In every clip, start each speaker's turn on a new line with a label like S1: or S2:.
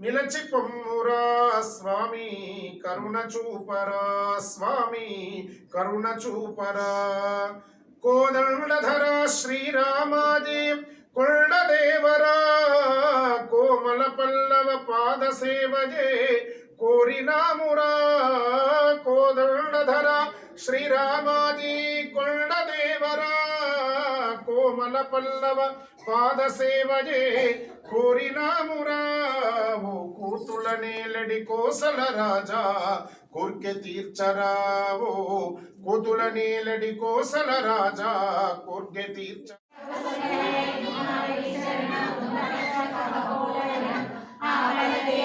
S1: నిలచి పొమ్మురా స్వామి కరుణ చూపరా స్వామి కరుణ చూపరా కోదండధర శ్రీరామాది కొండదేవరా కోమల పల్లవ పాద సేవజే కోరినామురా కోదండధర శ్రీరామాది కొండదేవరా కోమల పల్లవ పాద సేవజే కోరినామురా ఓ కూతుల నేలడి కోసల రాజా కోర్కె తీర్చరావో కూతుల నేలడి కోసల రాజా కోర్కె తీర్చ
S2: జై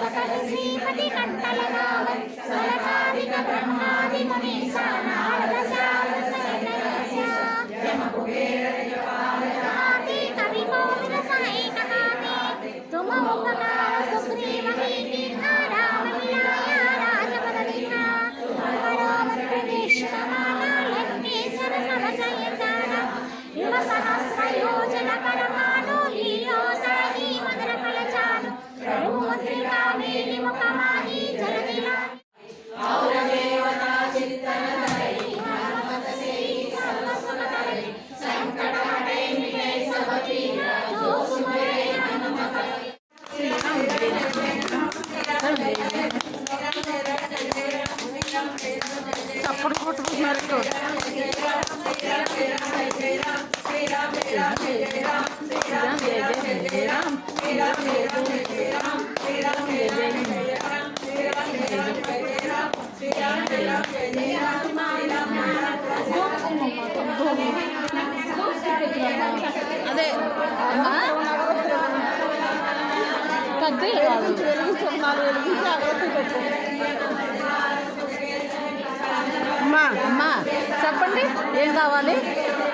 S3: सकल श्रीपति कंठ लगावे सरकारिक ब्रह्मादि मुनीसा नारद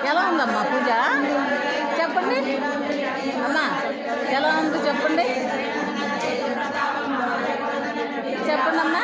S2: ఎలా ఉందమ్మా పూజ? చెప్పండి. అమ్మా ఎలా ఉంది చెప్పండి. చెప్పండి అమ్మా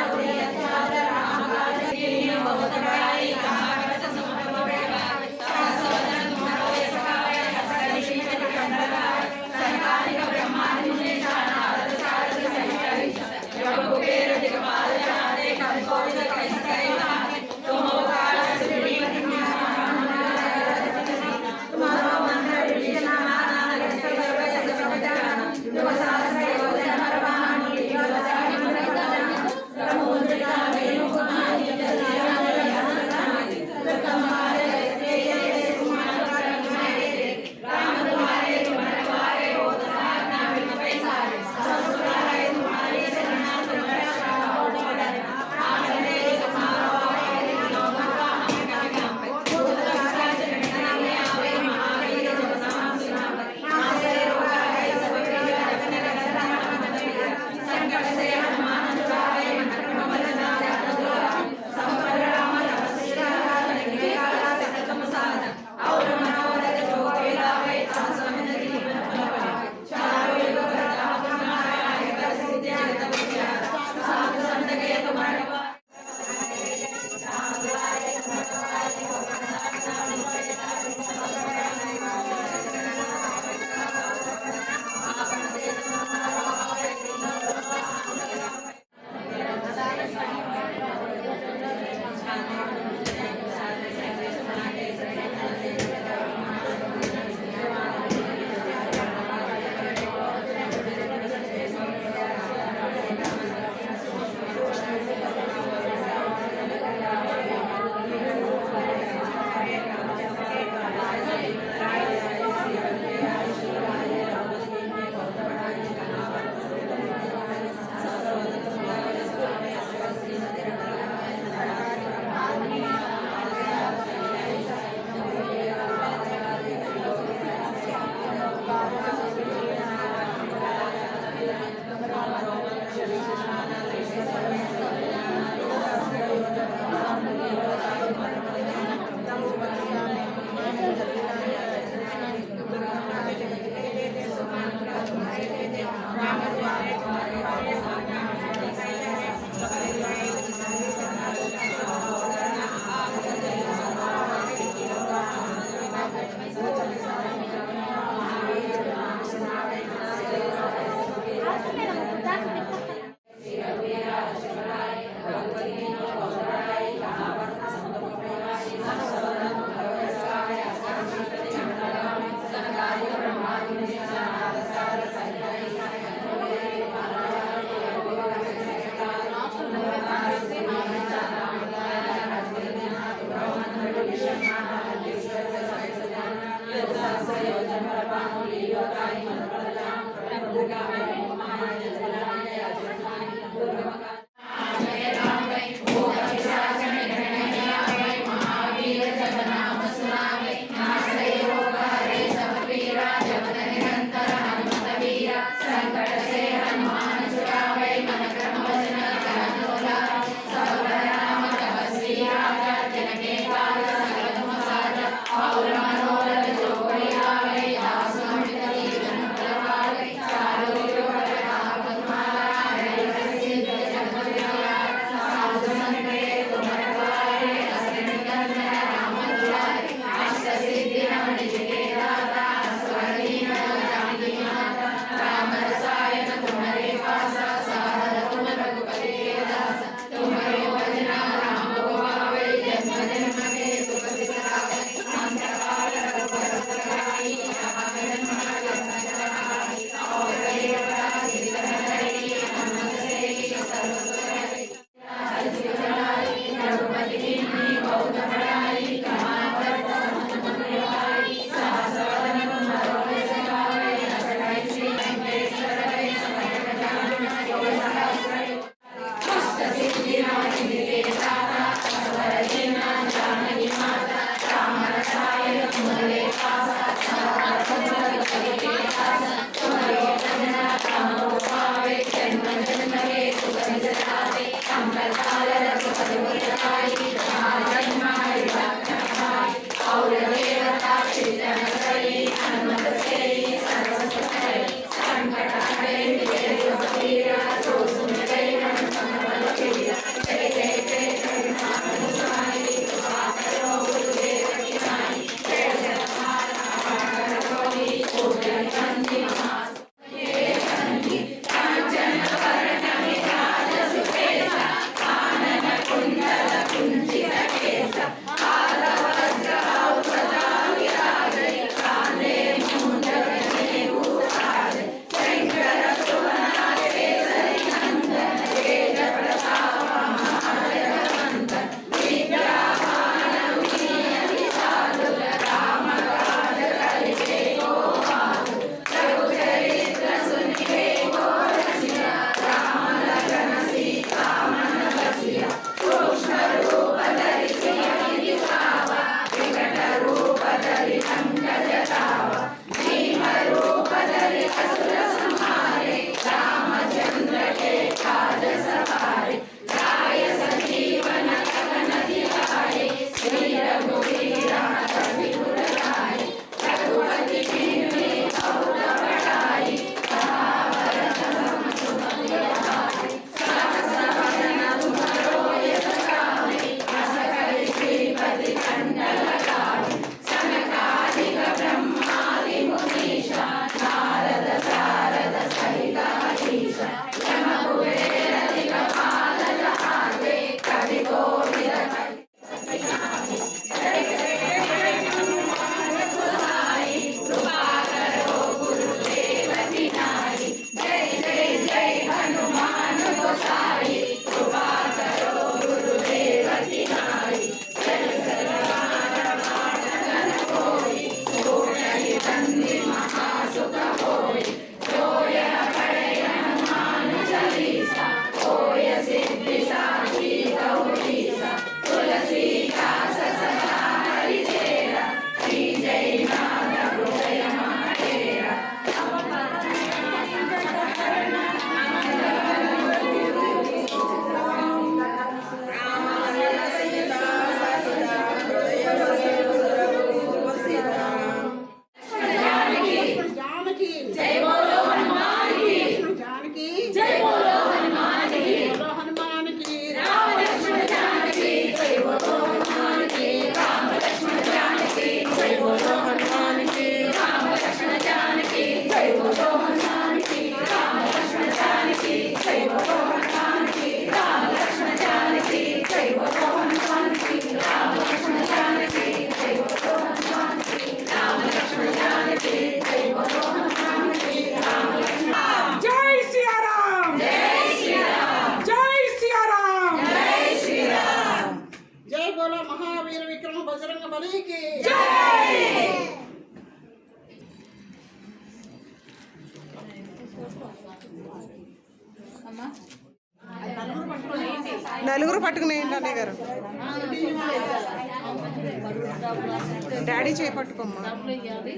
S2: డాడీ చేయి పట్టుకోమ్మా
S4: డబ్బులు ఇవ్వాలి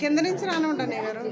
S2: కింద నుంచి అన్నయ్య గారు